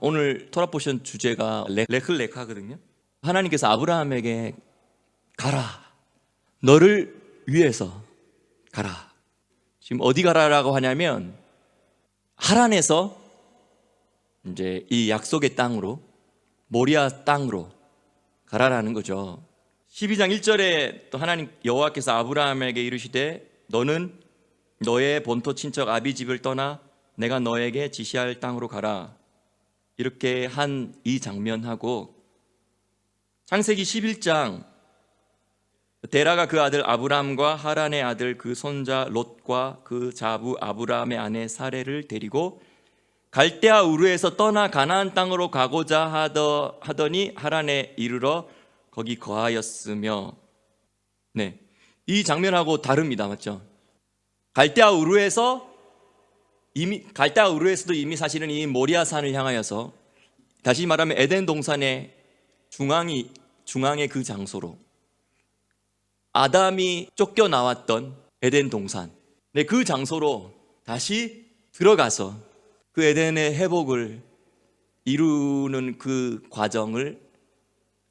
오늘 토라 포션 주제가 레- 레클레카거든요. 하나님께서 아브라함에게 가라. 너를 위해서 가라. 지금 어디 가라라고 하냐면 하란에서 이제 이 약속의 땅으로 모리아 땅으로 가라라는 거죠. 12장 1절에 또 하나님 여호와께서 아브라함에게 이르시되 너는 너의 본토 친척 아비 집을 떠나 내가 너에게 지시할 땅으로 가라. 이렇게 한 이 장면하고 창세기 11장 데라가 그 아들 아브람과 하란의 아들 그 손자 롯과 그 자부 아브람의 아내 사레를 데리고 갈대아 우르에서 떠나 가나안 땅으로 가고자 하더, 하더니 하란에 이르러 거기 거하였으며 네. 이 장면하고 다릅니다. 맞죠? 갈대아 우르에서 이미 갈대아 우르에서도 이미 사실은 이 모리아 산을 향하여서 다시 말하면 에덴 동산의 중앙이 중앙의 그 장소로 아담이 쫓겨 나왔던 에덴 동산. 네, 그 장소로 다시 들어가서 그 에덴의 회복을 이루는 그 과정을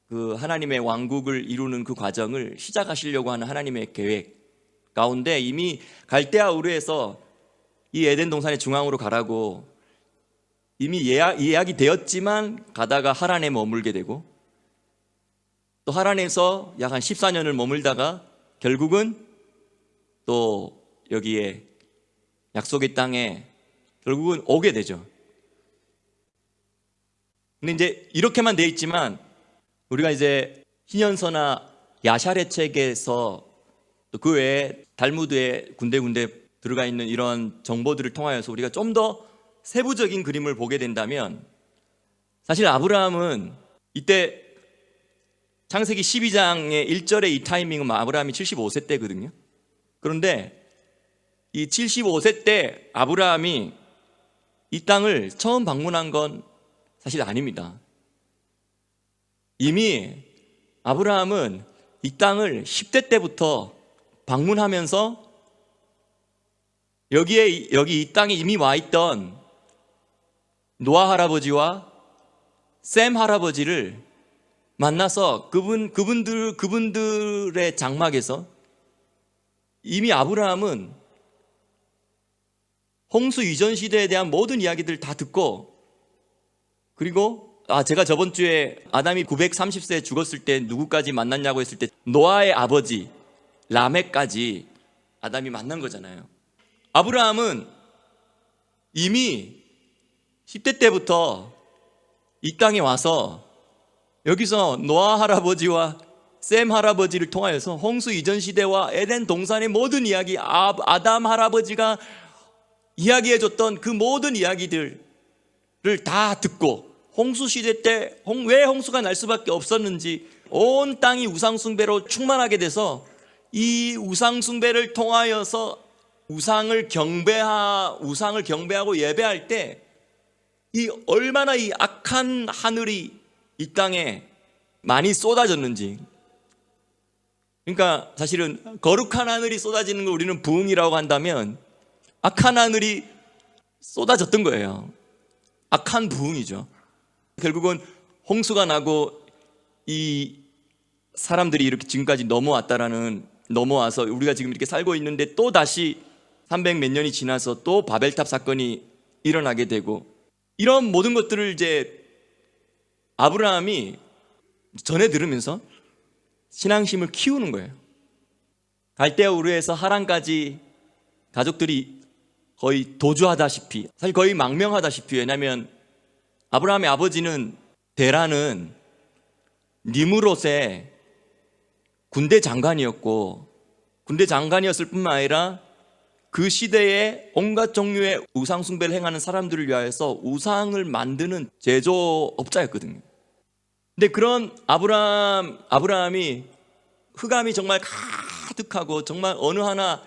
그 하나님의 왕국을 이루는 그 과정을 시작하시려고 하는 하나님의 계획 가운데 이미 갈대아 우르에서 이 에덴 동산의 중앙으로 가라고 이미 예약, 예약이 되었지만 가다가 하란에 머물게 되고 또 하란에서 약 한 14년을 머물다가 결국은 또 여기에 약속의 땅에 결국은 오게 되죠. 근데 이제 이렇게만 돼 있지만 우리가 이제 희년서나 야샤레 책에서 또그 외에 달무드에 군데군데 들어가 있는 이런 정보들을 통하여서 우리가 좀 더 세부적인 그림을 보게 된다면 사실 아브라함은 이때 창세기 12장의 1절의 이 타이밍은 뭐 아브라함이 75세 때거든요. 그런데 이 75세 때 아브라함이 이 땅을 처음 방문한 건 사실 아닙니다. 이미 아브라함은 이 땅을 10대 때부터 방문하면서 여기에 여기 이 땅에 이미 와 있던 노아 할아버지와 샘 할아버지를 만나서 그분 그분들 그분들의 장막에서 이미 아브라함은 홍수 이전 시대에 대한 모든 이야기들 다 듣고 그리고 아 제가 저번 주에 아담이 930세에 죽었을 때 누구까지 만났냐고 했을 때 노아의 아버지 라멕까지 아담이 만난 거잖아요. 아브라함은 이미 10대 때부터 이 땅에 와서 여기서 노아 할아버지와 샘 할아버지를 통하여서 홍수 이전 시대와 에덴 동산의 모든 이야기, 아, 아담 할아버지가 이야기해줬던 그 모든 이야기들을 다 듣고 홍수 시대 때 왜 홍수가 날 수밖에 없었는지 온 땅이 우상숭배로 충만하게 돼서 이 우상숭배를 통하여서 우상을 경배하 우상을 경배하고 예배할 때 이 얼마나 이 악한 하늘이 이 땅에 많이 쏟아졌는지 그러니까 사실은 거룩한 하늘이 쏟아지는 걸 우리는 부흥이라고 한다면 악한 하늘이 쏟아졌던 거예요. 악한 부흥이죠. 결국은 홍수가 나고 이 사람들이 이렇게 지금까지 넘어왔다라는 넘어와서 우리가 지금 이렇게 살고 있는데 또 다시 300 몇 년이 지나서 또 바벨탑 사건이 일어나게 되고 이런 모든 것들을 이제 아브라함이 전해 들으면서 신앙심을 키우는 거예요. 갈대아 우르에서 하란까지 가족들이 거의 도주하다시피 사실 거의 망명하다시피 왜냐하면 아브라함의 아버지는 데라는 니무롯의 군대 장관이었고 군대 장관이었을 뿐만 아니라 그 시대에 온갖 종류의 우상 숭배를 행하는 사람들을 위하여서 우상을 만드는 제조업자였거든요. 근데 그런 아브라함 아브라함이 흑암이 정말 가득하고 정말 어느 하나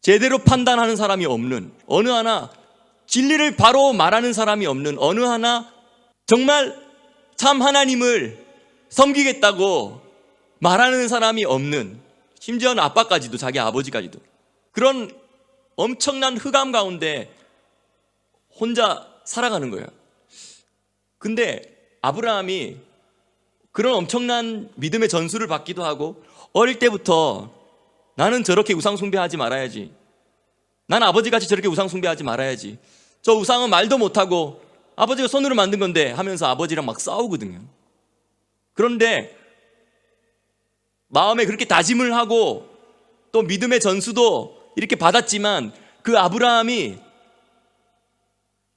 제대로 판단하는 사람이 없는 어느 하나 진리를 바로 말하는 사람이 없는 어느 하나 정말 참 하나님을 섬기겠다고 말하는 사람이 없는 심지어는 아빠까지도 자기 아버지까지도 그런 엄청난 흑암 가운데 혼자 살아가는 거예요. 근데 아브라함이 그런 엄청난 믿음의 전수를 받기도 하고 어릴 때부터 나는 저렇게 우상 숭배하지 말아야지. 난 아버지같이 저렇게 우상 숭배하지 말아야지. 저 우상은 말도 못하고 아버지가 손으로 만든 건데 하면서 아버지랑 막 싸우거든요. 그런데 마음에 그렇게 다짐을 하고 또 믿음의 전수도 이렇게 받았지만 그 아브라함이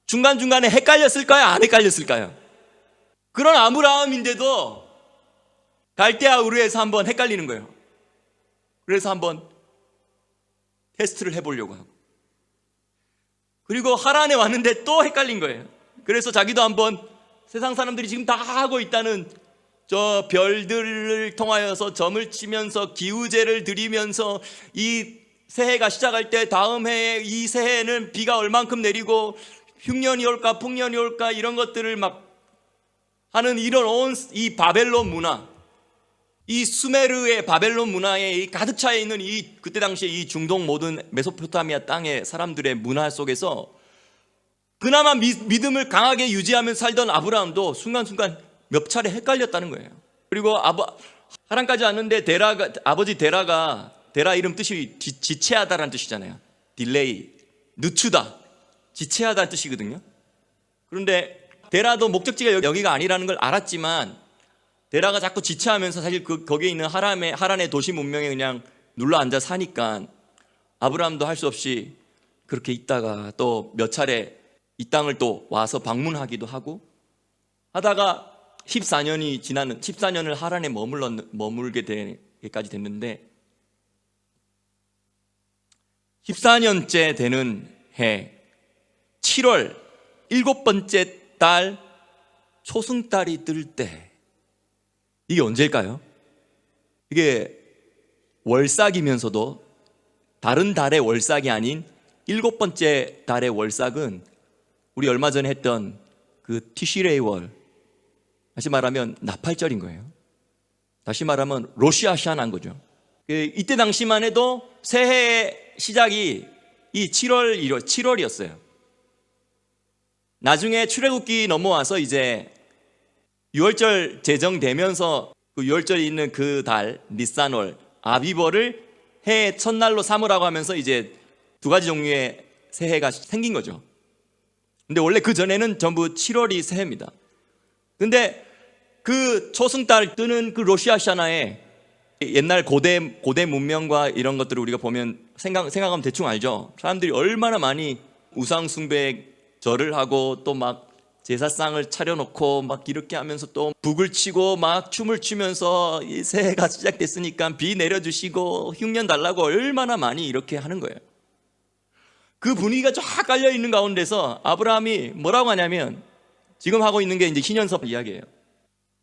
중간중간에 헷갈렸을까요? 안 헷갈렸을까요? 그런 아브라함인데도 갈대아 우르에서 한번 헷갈리는 거예요. 그래서 한번 테스트를 해보려고 하고. 그리고 하란에 왔는데 또 헷갈린 거예요. 그래서 자기도 한번 세상 사람들이 지금 다 하고 있다는 저 별들을 통하여서 점을 치면서 기우제를 드리면서 이 새해가 시작할 때 다음 해에 이 새해는 비가 얼만큼 내리고 흉년이 올까 풍년이 올까 이런 것들을 막 하는 이런 온 이 바벨론 문화 이 수메르의 바벨론 문화에 이 가득 차 있는 이 그때 당시에 이 중동 모든 메소포타미아 땅의 사람들의 문화 속에서 그나마 미, 믿음을 강하게 유지하며 살던 아브라함도 순간순간 몇 차례 헷갈렸다는 거예요. 그리고 아바, 하란까지 왔는데 데라가 아버지 데라가 데라 이름 뜻이 지, 지체하다라는 뜻이잖아요. 딜레이, 늦추다, 지체하다는 뜻이거든요. 그런데 데라도 목적지가 여기- 여기가 아니라는 걸 알았지만 데라가 자꾸 지체하면서 사실 그 거기에 있는 하람의 하란의 도시 문명에 그냥 눌러 앉아 사니까 아브라함도 할 수 없이 그렇게 있다가 또 몇 차례 이 땅을 또 와서 방문하기도 하고 하다가 14년이 지나는 14년을 하란에 머물러 머물게 되기까지 됐는데 14년째 되는 해 7월 일곱 번째 달 초승달이 뜰 때 이게 언제일까요? 이게 월삭이면서도 다른 달의 월삭이 아닌 일곱 번째 달의 월삭은 우리 얼마 전에 했던 그 티시레이 월 다시 말하면 나팔절인 거예요. 다시 말하면 로시아시아난 거죠. 그 이때 당시만 해도 새해의 시작이 이 7월 1월 7월이었어요. 나중에 출애굽기 넘어와서 이제 6월절 제정되면서 그 6월절이 있는 그 달 니산월 아비버를 해의 첫날로 삼으라고 하면서 이제 두 가지 종류의 새해가 생긴 거죠. 근데 원래 그 전에는 전부 7월이 새해입니다. 근데 그 초승달 뜨는 그 로시아샤나에 옛날 고대 고대 문명과 이런 것들을 우리가 보면 생각 생각하면 대충 알죠. 사람들이 얼마나 많이 우상 숭배 절을 하고 또 막 제사상을 차려놓고 막 이렇게 하면서 또 북을 치고 막 춤을 추면서 이 새해가 시작됐으니까 비 내려주시고 흉년 달라고 얼마나 많이 이렇게 하는 거예요. 그 분위기가 쫙 깔려 있는 가운데서 아브라함이 뭐라고 하냐면 지금 하고 있는 게 이제 희년섭 이야기예요.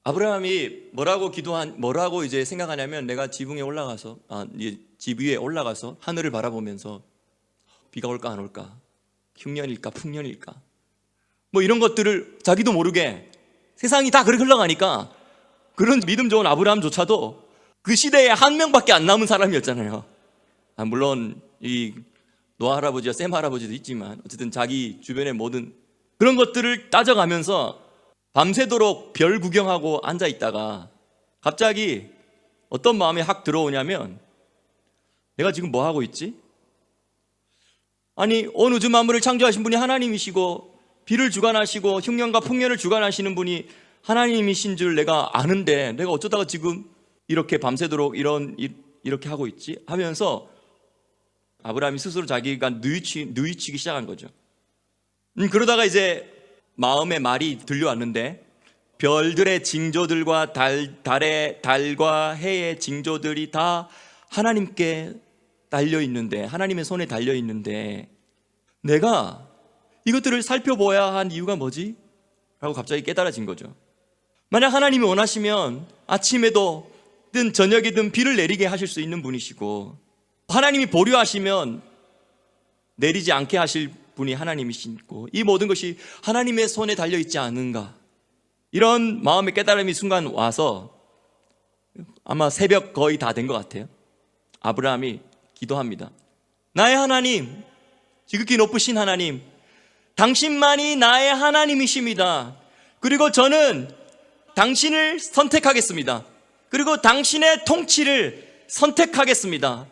아브라함이 뭐라고 기도한 뭐라고 이제 생각하냐면 내가 지붕에 올라가서 아, 집 위에 올라가서 하늘을 바라보면서 비가 올까 안 올까 흉년일까 풍년일까 뭐 이런 것들을 자기도 모르게 세상이 다 그렇게 흘러가니까 그런 믿음 좋은 아브라함조차도 그 시대에 한 명밖에 안 남은 사람이었잖아요. 아, 물론 이 노아 할아버지와 샘 할아버지도 있지만 어쨌든 자기 주변의 모든 그런 것들을 따져가면서 밤새도록 별 구경하고 앉아 있다가 갑자기 어떤 마음이 확 들어오냐면 내가 지금 뭐 하고 있지? 아니 온 우주 만물을 창조하신 분이 하나님이시고 비를 주관하시고 흉년과 풍년을 주관하시는 분이 하나님이신 줄 내가 아는데 내가 어쩌다가 지금 이렇게 밤새도록 이런 이- 이렇게 하고 있지? 하면서 아브라함이 스스로 자기가 누이치, 누이치기 시작한 거죠. 음, 그러다가 이제 마음의 말이 들려왔는데 별들의 징조들과 달, 달의 달과 해의 징조들이 다 하나님께 달려 있는데 하나님의 손에 달려 있는데 내가 이것들을 살펴보아야 한 이유가 뭐지? 라고 갑자기 깨달아진 거죠. 만약 하나님이 원하시면 아침에도 든 저녁이든 비를 내리게 하실 수 있는 분이시고 하나님이 보류하시면 내리지 않게 하실 분이 하나님이시고 이 모든 것이 하나님의 손에 달려 있지 않은가 이런 마음의 깨달음이 순간 와서 아마 새벽 거의 다 된 것 같아요. 아브라함이 기도합니다. 나의 하나님, 지극히 높으신 하나님, 당신만이 나의 하나님이십니다. 그리고 저는 당신을 선택하겠습니다. 그리고 당신의 통치를 선택하겠습니다.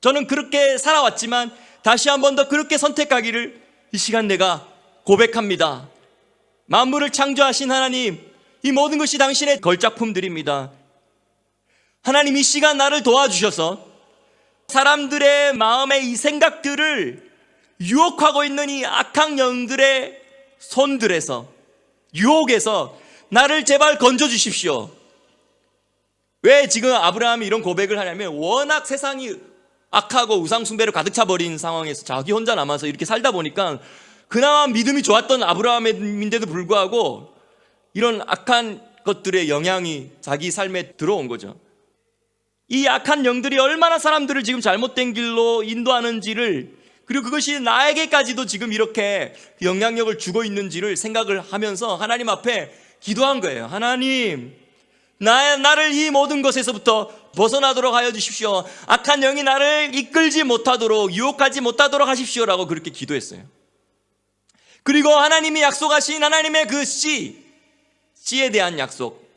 저는 그렇게 살아왔지만 다시 한 번 더 그렇게 선택하기를 이 시간 내가 고백합니다. 만물을 창조하신 하나님, 이 모든 것이 당신의 걸작품들입니다. 하나님 이 시간 나를 도와주셔서 사람들의 마음의 이 생각들을 유혹하고 있는 이 악한 영들의 손들에서 유혹에서 나를 제발 건져 주십시오. 왜 지금 아브라함이 이런 고백을 하냐면 워낙 세상이 악하고 우상숭배로 가득 차버린 상황에서 자기 혼자 남아서 이렇게 살다 보니까 그나마 믿음이 좋았던 아브라함인데도 불구하고 이런 악한 것들의 영향이 자기 삶에 들어온 거죠. 이 악한 영들이 얼마나 사람들을 지금 잘못된 길로 인도하는지를 그리고 그것이 나에게까지도 지금 이렇게 영향력을 주고 있는지를 생각을 하면서 하나님 앞에 기도한 거예요. 하나님, 나, 나를 이 모든 것에서부터 벗어나도록 하여 주십시오. 악한 영이 나를 이끌지 못하도록, 유혹하지 못하도록 하십시오 라고 그렇게 기도했어요. 그리고 하나님이 약속하신 하나님의 그 씨, 씨에 대한 약속,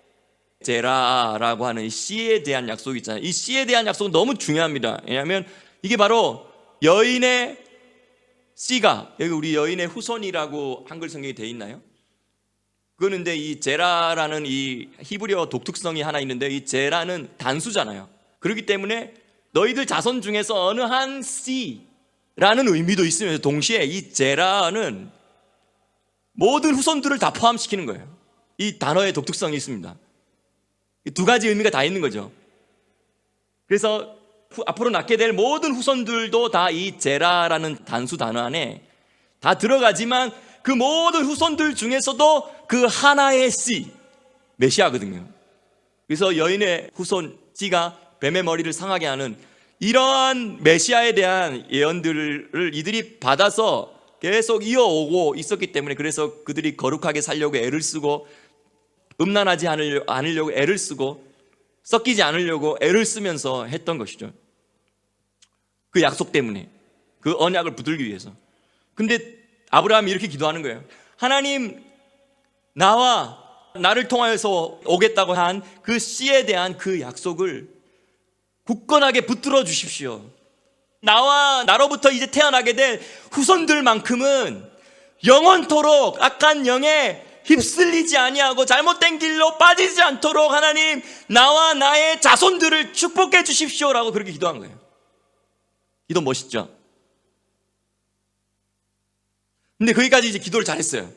제라라고 하는 이 씨에 대한 약속이 있잖아요. 이 씨에 대한 약속은 너무 중요합니다. 왜냐하면 이게 바로 여인의 씨가 여기 우리 여인의 후손이라고 한글 성경이 돼 있나요? 그런데 이 제라라는 이 히브리어 독특성이 하나 있는데 이 제라는 단수잖아요. 그렇기 때문에 너희들 자손 중에서 어느 한 씨라는 의미도 있으면서 동시에 이 제라는 모든 후손들을 다 포함시키는 거예요. 이 단어의 독특성이 있습니다. 이두 가지 의미가 다 있는 거죠. 그래서 후- 앞으로 낳게 될 모든 후손들도 다 이 제라라는 단수 단어 안에 다 들어가지만 그 모든 후손들 중에서도 그 하나의 씨 메시아거든요. 그래서 여인의 후손 씨가 뱀의 머리를 상하게 하는 이러한 메시아에 대한 예언들을 이들이 받아서 계속 이어오고 있었기 때문에 그래서 그들이 거룩하게 살려고 애를 쓰고 음란하지 않으려- 않으려고 애를 쓰고 섞이지 않으려고 애를 쓰면서 했던 것이죠. 그 약속 때문에 그 언약을 붙들기 위해서. 근데 아브라함이 이렇게 기도하는 거예요. 하나님 나와 나를 통하여서 오겠다고 한 그 씨에 대한 그 약속을 굳건하게 붙들어 주십시오. 나와 나로부터 이제 태어나게 될 후손들만큼은 영원토록 악한 영에 휩쓸리지 아니하고 잘못된 길로 빠지지 않도록 하나님 나와 나의 자손들을 축복해 주십시오라고 그렇게 기도한 거예요. 기도 멋있죠? 근데 거기까지 이제 기도를 잘했어요.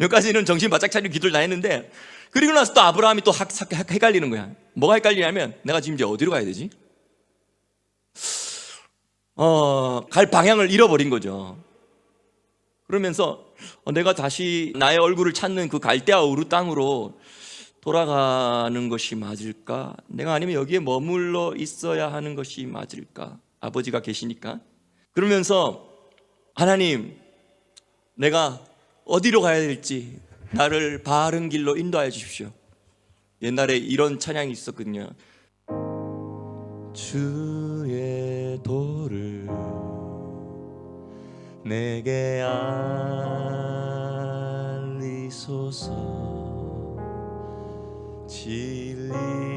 여기까지는 정신 바짝 차리고 기도를 다 했는데 그리고 나서 또 아브라함이 또 학- 학- 헷갈리는 거야. 뭐가 헷갈리냐면 내가 지금 이제 어디로 가야 되지? 어, 갈 방향을 잃어버린 거죠. 그러면서 어, 내가 다시 나의 얼굴을 찾는 그 갈대아 우르 땅으로 돌아가는 것이 맞을까? 내가 아니면 여기에 머물러 있어야 하는 것이 맞을까? 아버지가 계시니까. 그러면서 하나님, 내가 어디로 가야 될지 나를 바른 길로 인도하여 주십시오. 옛날에 이런 찬양이 있었거든요. 주의 도를 내게 알리소서 진리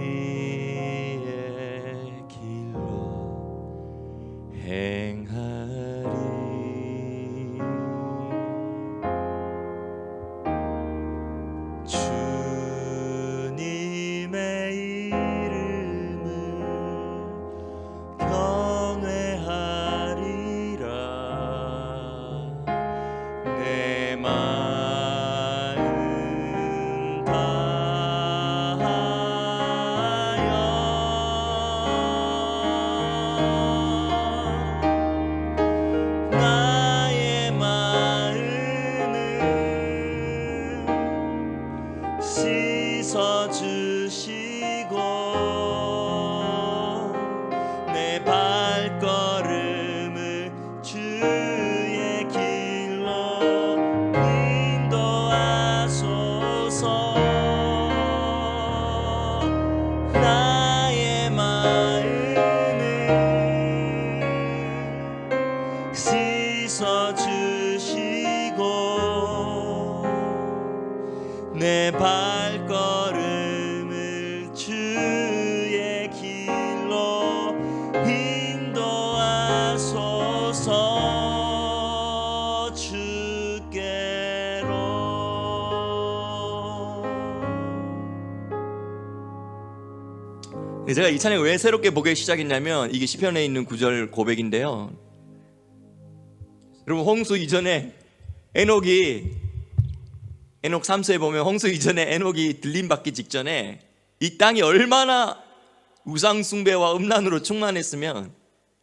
내 발걸 제가 이 찬양 왜 새롭게 보기 시작했냐면 이게 시편에 있는 구절 고백인데요. 여러분 홍수 이전에 에녹이 에녹 3세에 보면 홍수 이전에 에녹이 들림 받기 직전에 이 땅이 얼마나 우상 숭배와 음란으로 충만했으면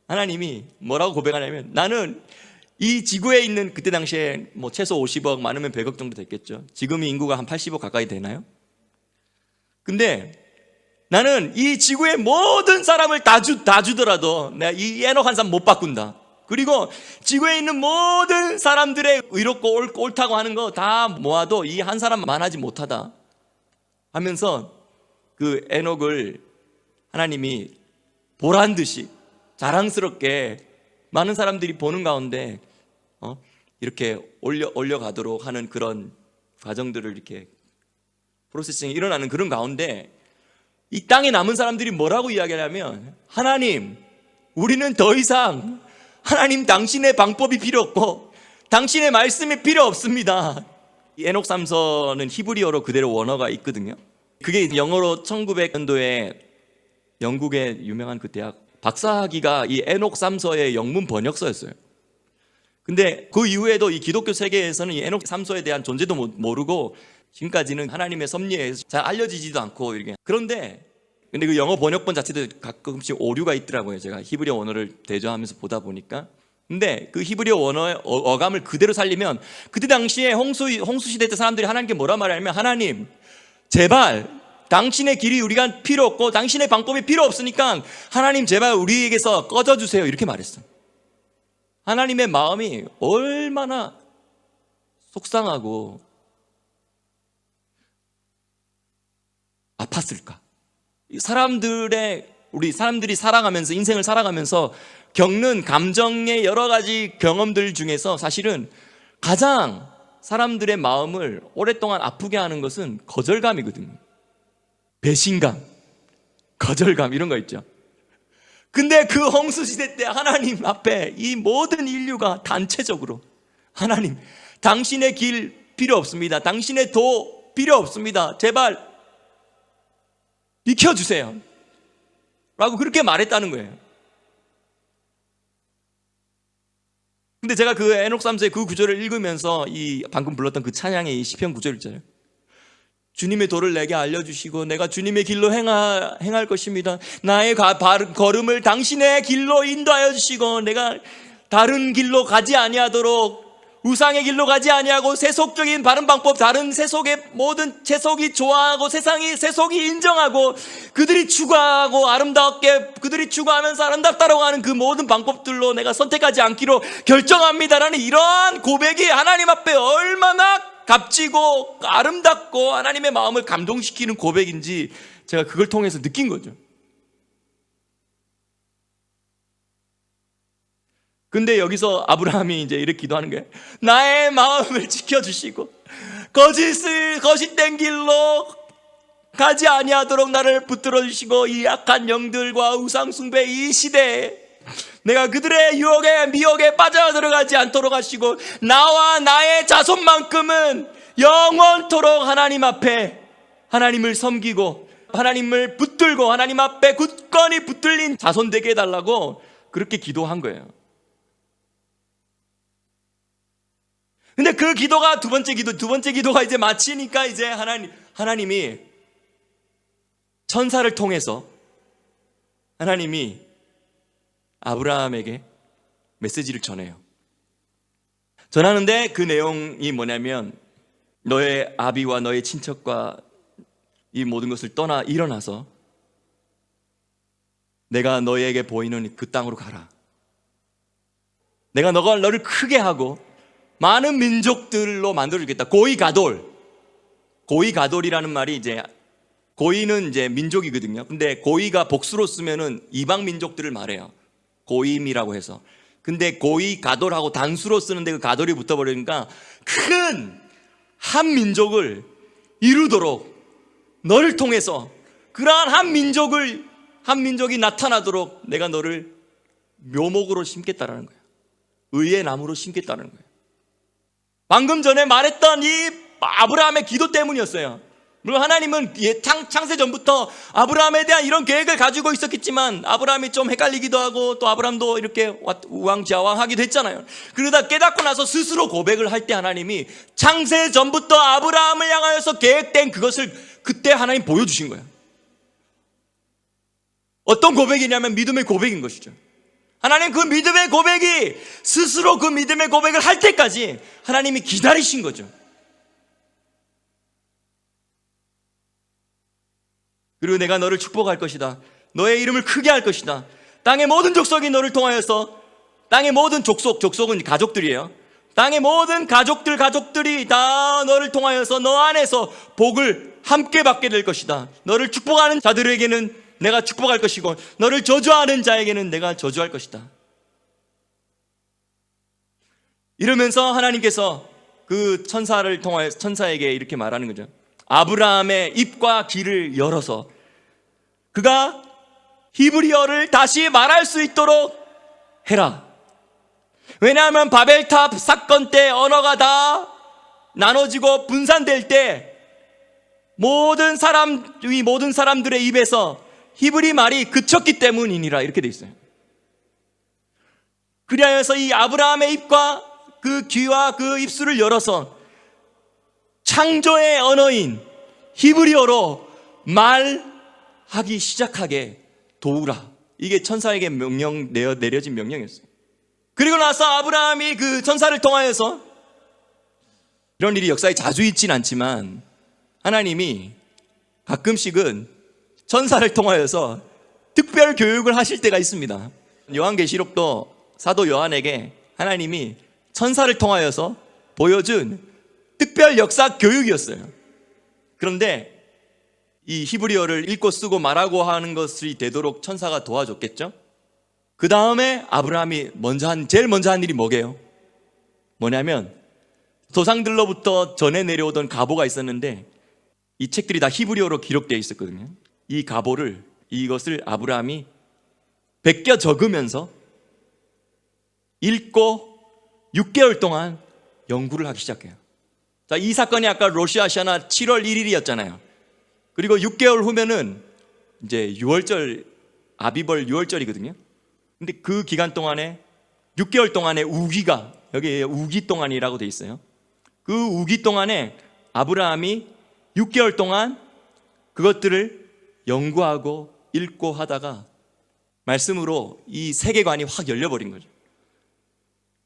하나님이 뭐라고 고백하냐면 나는 이 지구에 있는 그때 당시에 뭐 최소 50억 많으면 100억 정도 됐겠죠. 지금 인구가 한 80억 가까이 되나요? 근데 나는 이 지구의 모든 사람을 다, 주, 다 주더라도 내가 이 에녹 한 사람 못 바꾼다. 그리고 지구에 있는 모든 사람들의 의롭고 옳, 옳다고 하는 거 다 모아도 이 한 사람만 하지 못하다. 하면서 그 에녹을 하나님이 보란 듯이 자랑스럽게 많은 사람들이 보는 가운데 어? 이렇게 올려 올려가도록 하는 그런 과정들을 이렇게 프로세싱이 일어나는 그런 가운데 이 땅에 남은 사람들이 뭐라고 이야기하냐면 하나님 우리는 더 이상 하나님 당신의 방법이 필요 없고 당신의 말씀이 필요 없습니다. 이 에녹 3서는 히브리어로 그대로 원어가 있거든요. 그게 영어로 1900년도에 영국의 유명한 그 대학 박사학위가 이 에녹 3서의 영문 번역서였어요. 근데 그 이후에도 이 기독교 세계에서는 이 에녹 3서에 대한 존재도 모- 모르고 지금까지는 하나님의 섭리에 잘 알려지지도 않고 이렇게 그런데 근데 그 영어 번역본 자체도 가끔씩 오류가 있더라고요. 제가 히브리어 원어를 대조하면서 보다 보니까. 근데 그 히브리어 원어의 어- 어감을 그대로 살리면 그때 당시에 홍수 홍수 시대 때 사람들이 하나님께 뭐라 말하냐면 하나님 제발 당신의 길이 우리가 필요 없고 당신의 방법이 필요 없으니까 하나님 제발 우리에게서 꺼져 주세요. 이렇게 말했어. 하나님의 마음이 얼마나 속상하고 아팠을까? 이 사람들의 우리 사람들이 살아가면서 인생을 살아가면서 겪는 감정의 여러 가지 경험들 중에서 사실은 가장 사람들의 마음을 오랫동안 아프게 하는 것은 거절감이거든요. 배신감, 거절감 이런 거 있죠. 근데 그 홍수 시대 때 하나님 앞에 이 모든 인류가 단체적으로 하나님 당신의 길 필요 없습니다. 당신의 도 필요 없습니다. 제발 비켜주세요. 라고 그렇게 말했다는 거예요. 근데 제가 그 에녹 3세의 그 구절을 읽으면서 이 방금 불렀던 그 찬양의 이 시편 구절 있잖아요. 주님의 도를 내게 알려주시고 내가 주님의 길로 행하, 행할 것입니다. 나의 가, 발, 걸음을 당신의 길로 인도하여 주시고 내가 다른 길로 가지 아니하도록 우상의 길로 가지 아니하고 세속적인 바른 방법 다른 세속의 모든 세속이 좋아하고 세상이 세속이 인정하고 그들이 추구하고 아름답게 그들이 추구하면서 아름답다라고 하는 그 모든 방법들로 내가 선택하지 않기로 결정합니다라는 이러한 고백이 하나님 앞에 얼마나 값지고 아름답고 하나님의 마음을 감동시키는 고백인지 제가 그걸 통해서 느낀 거죠. 근데 여기서 아브라함이 이제 이렇게 기도하는 거예요. 나의 마음을 지켜주시고 거짓을 거짓된 길로 가지 아니하도록 나를 붙들어 주시고 이 약한 영들과 우상 숭배 이 시대에 내가 그들의 유혹에 미혹에 빠져 들어가지 않도록 하시고 나와 나의 자손만큼은 영원토록 하나님 앞에 하나님을 섬기고 하나님을 붙들고 하나님 앞에 굳건히 붙들린 자손 되게 해달라고 그렇게 기도한 거예요. 근데 그 기도가 두 번째 기도, 두 번째 기도가 이제 마치니까 이제 하나님, 하나님이 천사를 통해서 하나님이 아브라함에게 메시지를 전해요. 전하는데 그 내용이 뭐냐면 너의 아비와 너의 친척과 이 모든 것을 떠나 일어나서 내가 너에게 보이는 그 땅으로 가라. 내가 너가 너를 크게 하고 많은 민족들로 만들어주겠다. 고이 가돌. 고이 가돌이라는 말이 이제 고이는 이제 민족이거든요. 근데 고이가 복수로 쓰면은 이방 민족들을 말해요. 고임이라고 해서. 근데 고이 가돌하고 단수로 쓰는데 그 가돌이 붙어버리니까 큰 한 민족을 이루도록 너를 통해서 그러한 한 민족을 한 민족이 나타나도록 내가 너를 묘목으로 심겠다라는 거예요. 의의 나무로 심겠다는 거예요. 방금 전에 말했던 이 아브라함의 기도 때문이었어요. 물론 하나님은 예, 창, 창세 전부터 아브라함에 대한 이런 계획을 가지고 있었겠지만 아브라함이 좀 헷갈리기도 하고 또 아브라함도 이렇게 우왕좌왕하기도 했잖아요. 그러다 깨닫고 나서 스스로 고백을 할 때 하나님이 창세 전부터 아브라함을 향하여서 계획된 그것을 그때 하나님 보여주신 거예요. 어떤 고백이냐면 믿음의 고백인 것이죠. 하나님 그 믿음의 고백이 스스로 그 믿음의 고백을 할 때까지 하나님이 기다리신 거죠. 그리고 내가 너를 축복할 것이다. 너의 이름을 크게 할 것이다. 땅의 모든 족속이 너를 통하여서 땅의 모든 족속, 족속은 가족들이에요. 땅의 모든 가족들, 가족들이 다 너를 통하여서 너 안에서 복을 함께 받게 될 것이다. 너를 축복하는 자들에게는 내가 축복할 것이고 너를 저주하는 자에게는 내가 저주할 것이다. 이러면서 하나님께서 그 천사를 통하여 천사에게 이렇게 말하는 거죠. 아브라함의 입과 귀를 열어서 그가 히브리어를 다시 말할 수 있도록 해라. 왜냐하면 바벨탑 사건 때 언어가 다 나눠지고 분산될 때 모든 사람, 이 모든 사람들의 입에서 히브리 말이 그쳤기 때문이니라 이렇게 돼 있어요. 그리하여서 이 아브라함의 입과 그 귀와 그 입술을 열어서 창조의 언어인 히브리어로 말하기 시작하게 도우라. 이게 천사에게 명령 내어 내려진 명령이었어요. 그리고 나서 아브라함이 그 천사를 통하여서 이런 일이 역사에 자주 있진 않지만 하나님이 가끔씩은 천사를 통하여서 특별 교육을 하실 때가 있습니다. 요한계시록도 사도 요한에게 하나님이 천사를 통하여서 보여준 특별 역사 교육이었어요. 그런데 이 히브리어를 읽고 쓰고 말하고 하는 것이 되도록 천사가 도와줬겠죠? 그 다음에 아브라함이 먼저 한, 제일 먼저 한 일이 뭐게요? 뭐냐면, 조상들로부터 전해 내려오던 가보가 있었는데, 이 책들이 다 히브리어로 기록되어 있었거든요. 이 가보를 이것을 아브라함이 베껴 적으면서 읽고 6개월 동안 연구를 하기 시작해요. 자, 이 사건이 아까 로시아샤나 7월 1일이었잖아요. 그리고 6개월 후면은 이제 6월절 아비벌 6월절이거든요. 근데 그 기간 동안에 6개월 동안에 우기가 여기 우기 동안이라고 돼 있어요. 그 우기 동안에 아브라함이 6개월 동안 그것들을 연구하고 읽고 하다가 말씀으로 이 세계관이 확 열려버린 거죠.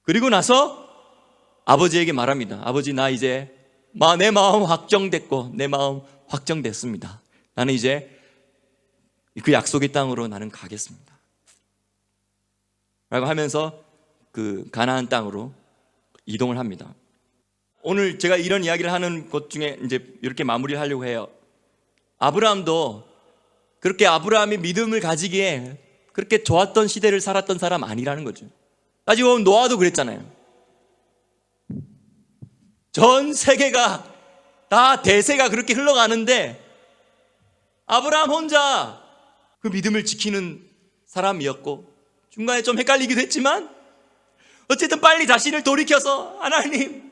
그리고 나서 아버지에게 말합니다. 아버지, 나 이제 내 마음 확정됐고, 내 마음 확정됐습니다. 나는 이제 그 약속의 땅으로 나는 가겠습니다. 라고 하면서 그 가나안 땅으로 이동을 합니다. 오늘 제가 이런 이야기를 하는 것 중에 이제 이렇게 마무리를 하려고 해요. 아브라함도 그렇게 아브라함이 믿음을 가지기에 그렇게 좋았던 시대를 살았던 사람 아니라는 거죠. 따지고 보면 노아도 그랬잖아요. 전 세계가 다 대세가 그렇게 흘러가는데 아브라함 혼자 그 믿음을 지키는 사람이었고 중간에 좀 헷갈리기도 했지만 어쨌든 빨리 자신을 돌이켜서 하나님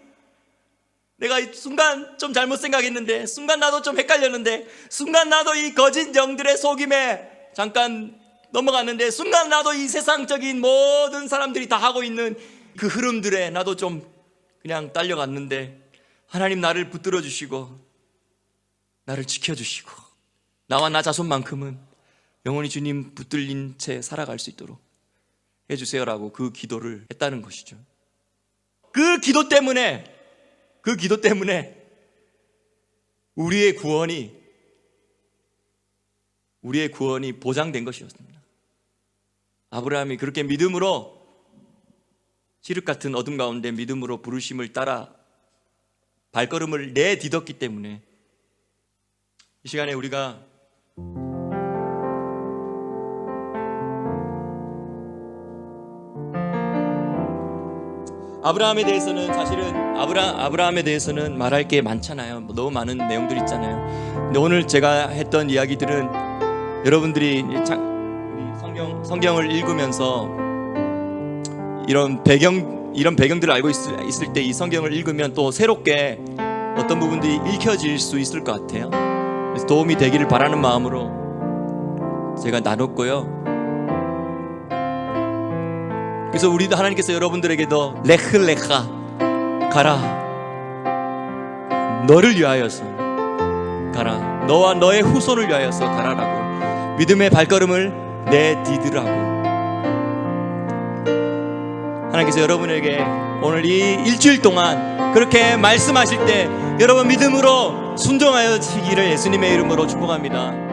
내가 순간 좀 잘못 생각했는데, 순간 나도 좀 헷갈렸는데, 순간 나도 이 거짓 영들의 속임에 잠깐 넘어갔는데, 순간 나도 이 세상적인 모든 사람들이 다 하고 있는 그 흐름들에 나도 좀 그냥 딸려갔는데, 하나님 나를 붙들어 주시고, 나를 지켜주시고, 나와 나 자손만큼은 영원히 주님 붙들린 채 살아갈 수 있도록 해주세요라고 그 기도를 했다는 것이죠. 그 기도 때문에 그 기도 때문에 우리의 구원이 우리의 구원이 보장된 것이었습니다. 아브라함이 그렇게 믿음으로 시륵 같은 어둠 가운데 믿음으로 부르심을 따라 발걸음을 내딛었기 때문에 이 시간에 우리가 아브라함에 대해서는 사실은 아브라 아브라함에 대해서는 말할 게 많잖아요. 뭐 너무 많은 내용들 있잖아요. 근데 오늘 제가 했던 이야기들은 여러분들이 성경 성경을 읽으면서 이런 배경 이런 배경들을 알고 있을, 있을 때 이 성경을 읽으면 또 새롭게 어떤 부분들이 읽혀질 수 있을 것 같아요. 그래서 도움이 되기를 바라는 마음으로 제가 나눴고요. 그래서 우리도 하나님께서 여러분들에게도 레클레카 가라. 너를 위하여서 가라. 너와 너의 후손을 위하여서 가라라고 믿음의 발걸음을 내디드라고. 하나님께서 여러분에게 오늘 이 일주일 동안 그렇게 말씀하실 때 여러분 믿음으로 순종하여 지기를 예수님의 이름으로 축복합니다.